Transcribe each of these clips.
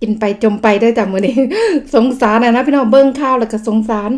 กินไปจมไปได้แต่มื้อนี้ สงสารนะนะพี่น้องเบิ่งข้าวแล้วก็สงสาร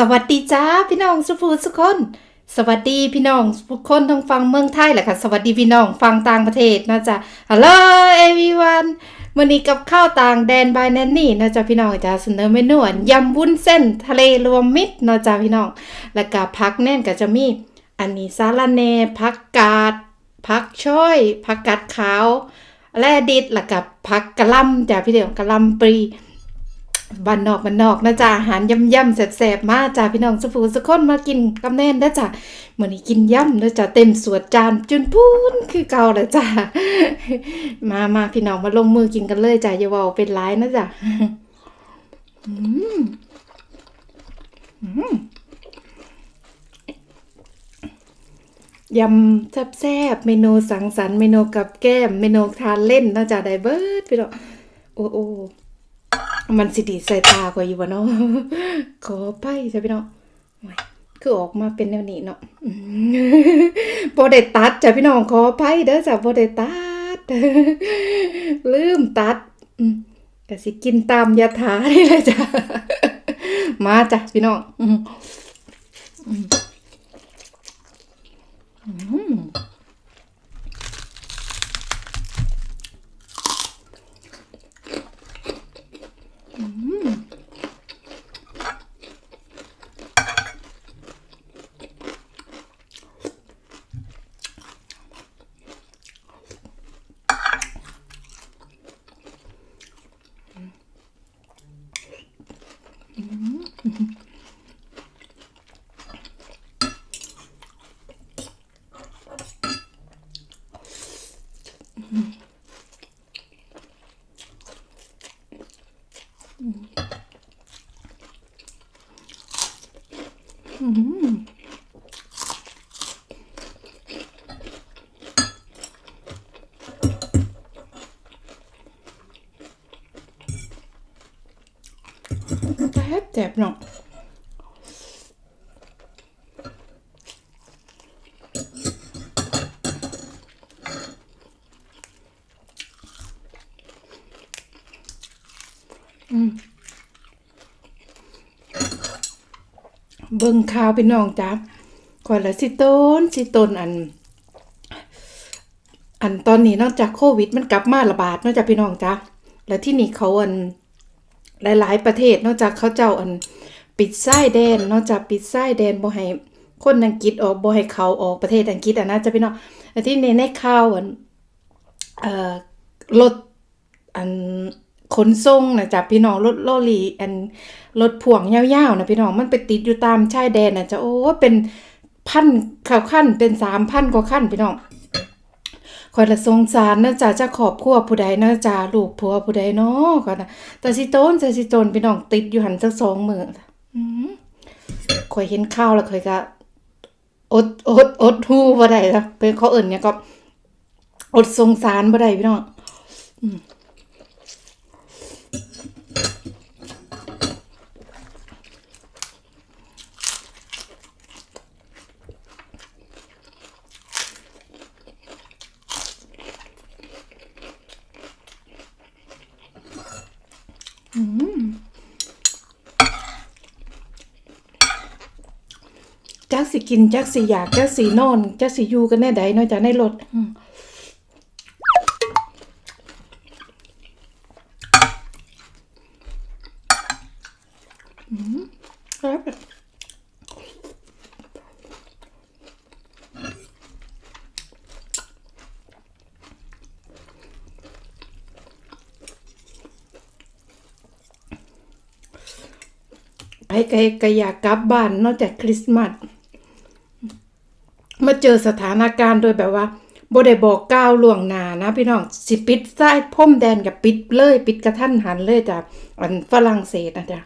สวัสดีจ้าพี่น้องสุภูสุคน สวัสดีพี่น้องทุกคนทั้งฟังเมืองไทยแหละค่ะ สวัสดีพี่น้องฟังต่างประเทศนะจ๊ะ Hello everyone วันนี้กับข้าวต่างแดนบายแนนนี่นะจ๊ะพี่น้องจะเสนอเมนูอันยำวุ้นเส้นทะเลรวมมิตรนะจ๊ะพี่น้อง แล้วก็พักแน่นก็จะมี อันนี้สาลาเนผักกาดผักช่อยผักกาดขาว แลดิดแล้วกับผักกระลำจ้ะพี่เดียวกระลำปรี บ้านนอกบ้านนอกนะจ๊ะอาหารย่ำๆแซ่บๆมาจ้ะพี่น้องสุฟูสุคนมากินกับแน่นนะจ๊ะมื้อนี้กินย่ำนะจ๊ะเต็มสวดจานจุนพูนคือเก่าแล้วจ้ะมามาพี่น้องมาลงมือกินกันเลยจ้ะอย่าว้าเป็นหลายนะจ๊ะอืมอืมยำแซ่บๆเมนูสังสรรค์เมนูกับแก้ม เมนูทานเล่นนะจ๊ะได้เบิดพี่น้องโอ้โอ้ มันสิดีใส่ตากว่าอยู่วะเนาะขอไปจ้ะพี่น้องโอ้ยคือออกมาเป็นแนวนี้เนาะอืมบ่ได้ตัดจ้ะพี่น้องขอไปเด้อจ้ะบ่ได้ตัดลืมตัดอืมก็สิกินตามยาถานี่แหละจ้ะมาจ้ะพี่น้องอืม อืมอืมแซ่บแซ่บเนาะอืม เบิ่งข่าวพี่น้องจ้าก่อนละสิต้นสิต้นอัน อันตอนนี้นอกจากโควิด มันกลับมาระบาดนอกจากพี่น้องจ้าแล้วที่นี่เขาอันหลาย ๆ ประเทศนอกจากเขาเจ้าอันปิดไส้แดนนอกจากปิดไส้แดนบ่ให้คนอังกฤษออกบ่ให้เขาออกประเทศอังกฤษอะนะจะพี่น้องแต่ที่ในในข่าวอันเอ่อรถอัน ขนส่งนะจ๊ะพี่น้องรถลอรี่อันรถพ่วงยาวๆนะพี่น้องมันไปติดอยู่ตามชายแดนนะจ๊ะโอ้เป็นพันข่าวขั้นเป็นสามพันกว่าขั้นพี่น้องคอยละสงสารนะจ๊ะจะขอบครัวผู้ใดนะจ๊ะลูกผัวผู้ใดเนาะก่อนนะแต่สิโตนแต่สิโตนพี่น้องติดอยู่หันสักสองมือคอยเห็นข้าวแล้วคอยก็อดอดอดหูบ่ได้ละเป็นเขาเอิ่นเนี่ยก็อดสงสารบ่ได้พี่น้องอืม จักสิกินจักสิอยากจักสินอนจักสิอยู่กันแน่ใดเนอกจากในรถอืมครับไอ้ไก่ก็อยากกลับบ้านนอกจากคริสต์มาส มาเจอสถานการณ์โดยแบบว่าบ่ได้บอกก้าวล่วงหน้านะพี่น้องสิปิดใต้พรมแดนกับปิดเลย ปิดกระทันหันเลยจ้ะอันฝรั่งเศสนะจ๊ะ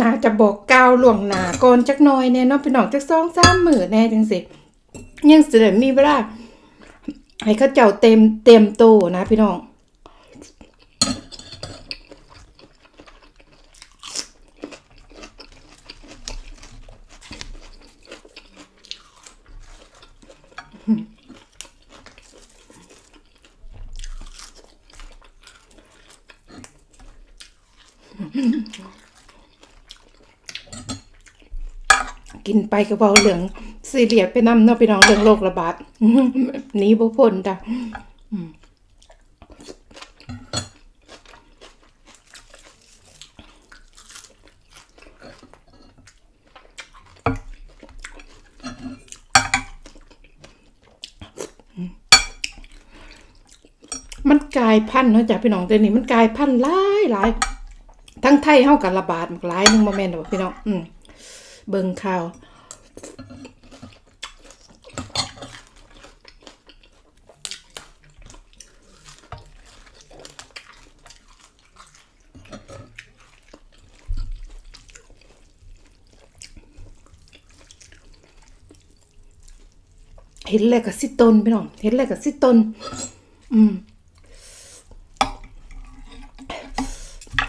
น่าจะบอกก้าวล่วงหนาก่อนจักหน่อยแน่นอนพี่น้องจักสองสามมื้อแน่จังสิยังเสด็จมีเวลาให้เขาเจ้าเต็มเต็มโตนะพี่น้อง กิน ไปก็เบาเหลืองซีเรียสไปนำเนาะพี่น้องเรื่องโรคระบาดนีบ่พ้นจ้ะมันกลายพันธุ์เนาะจ้ะพี่น้องแต่นี่มันกลายพันธุ์หลายหลายทั้งไทยเฮากับระบาดหลายนึงบ่แม่นดอกพี่น้องอืมเบิ่งข่าว เห็นเลยกับสิตนพี่น้องเห็นเลยกับสิตนอืม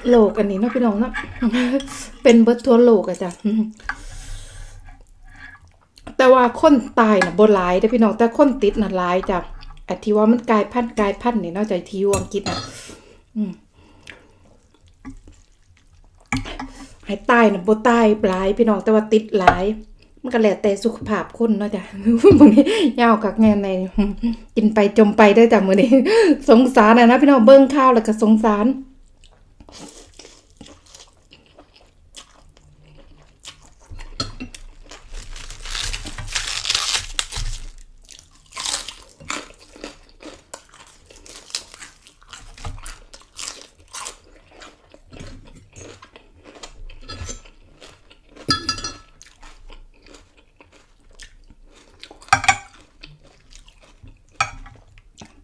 โลกอันนี้เนาะพี่น้องเนาะเป็นเบิร์ทัวโลกอะจ้ะ ว่าคนตายน่ะบ่หลายเด้อพี่น้องแต่คนติดน่ะหลายจ้ะอ้ที่ว่ามันกลายพันธุ์กลายพันธุ์นี่นอกจากที่อังกฤษน่ะอืมให้ตายน่ะบ่ตายหลายพี่น้องแต่ว่าติดหลาย มันก็แล้วแต่สุขภาพคนเนาะจ้ะมื้อนี้ยาวกักแงนในกินไปจมไปเด้จ้ะมื้อนี้สงสารนะนะพี่น้องเบิ่งข่าวแล้วก็สงสาร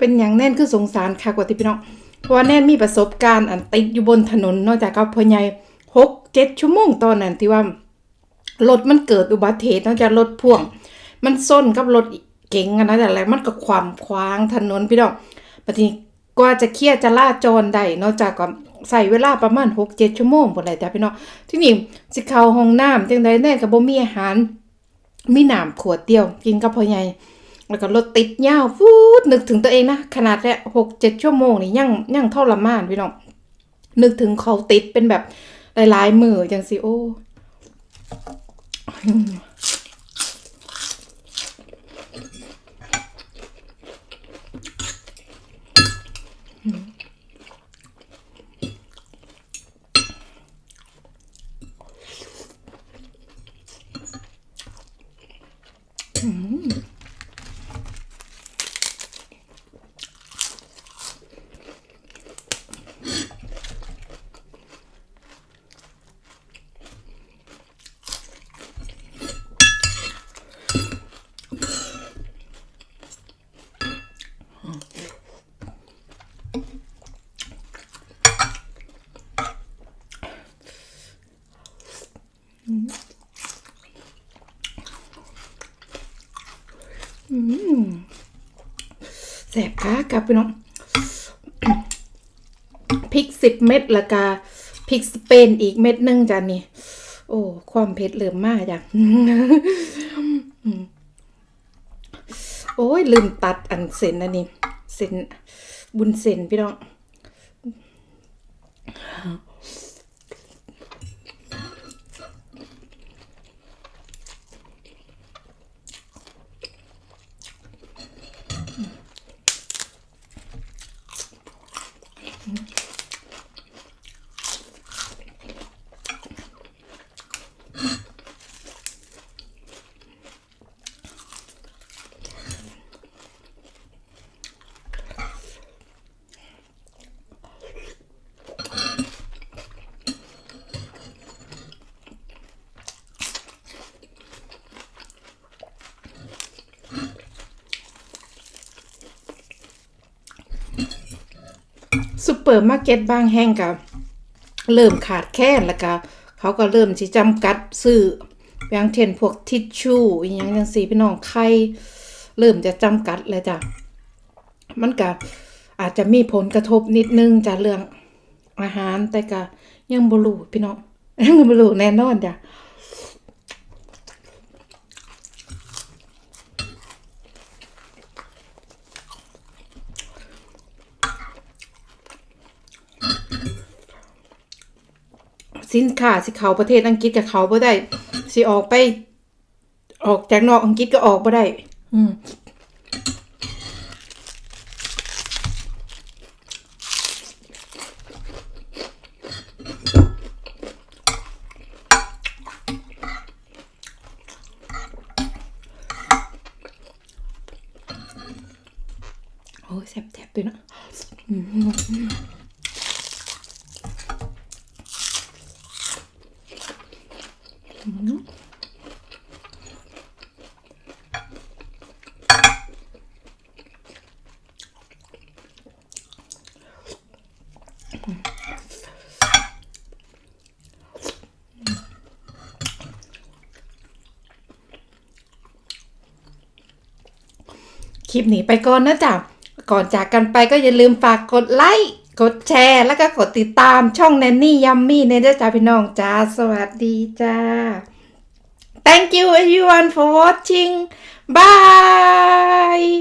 เป็นอย่างแน่นคือสงสารค่ะกว่าที่พี่น้องเพราะว่าแน่นมีประสบการณ์อันติดอยู่บนถนนนอกจากกับพ่อใหญ่หกเจ็ดชั่วโมงตอนนั้นที่ว่ารถมันเกิดอุบัติเหตุนอกจากรถพ่วง มันส้นกับรถเก๋งนะแต่อะไรมันก็ความคว้างถนนพี่น้องปฏิกว่าจะเคลียร์จะล่าจรได้นอกจากก็ใส่เวลาประมาณหกเจ็ดชั่วโมงหมดเลยจ้ะพี่น้องที่นี่สิเข้าห้องน้ำจังใดแน่ก็บ่มีอาหารมีน้ำขวดเดียว กินกับพ่อใหญ่ แล้วก็รถติดยาวฟูดนึกถึงตัวเองนะ ขนาดแค่หกเจ็ดชั่วโมงนี่ยังยังทรมานพี่น้องนึกถึงเขาติดเป็นแบบหลายๆมือจังสิโอ้ แสบขากับพี่น้องพริกสิบเม็ดล้วก็พริกสเปนอีกเม็ดนึงจ้ะนี่โอ้ ความเผ็ดเริ่มมากจ้ะโอ้ยลืมตัดอันเส้นอันนี้เส้นบุญเส้นพี่น้อง เปอร์มาร์เก็ตบางแห่งกับเริ่มขาดแคลนแล้วก็เขาก็เริ่มที่จำกัดซื้ออย่างเช่นพวกทิชชู่อย่างจังซี่พี่น้องไข่เริ่มจะจำกัดแล้วจ้ะมันก็อาจจะมีผลกระทบนิดนึงจากเรื่องอาหารแต่ก็ยังบรูพี่น้องยังบรูแน่นอนจ้ะ สินค้าสิเขาประเทศอังกฤษกับเขาบ่ได้สิออกไป ออกจากนอกอังกฤษก็ออกบ่ได้ อืมโอ้ยแซ่บๆด้วยเนาะอืม คลิปนี้ไปก่อนนะจ๊ะก่อนจากกันไปก็อย่าลืมฝากกดไลค์กดแชร์ แล้วก็กดติดตามช่องแนนนี่ยัมมี่ในด้วยจ้าพี่น้องจ้าสวัสดีจ้า Thank you everyone for watching. Bye.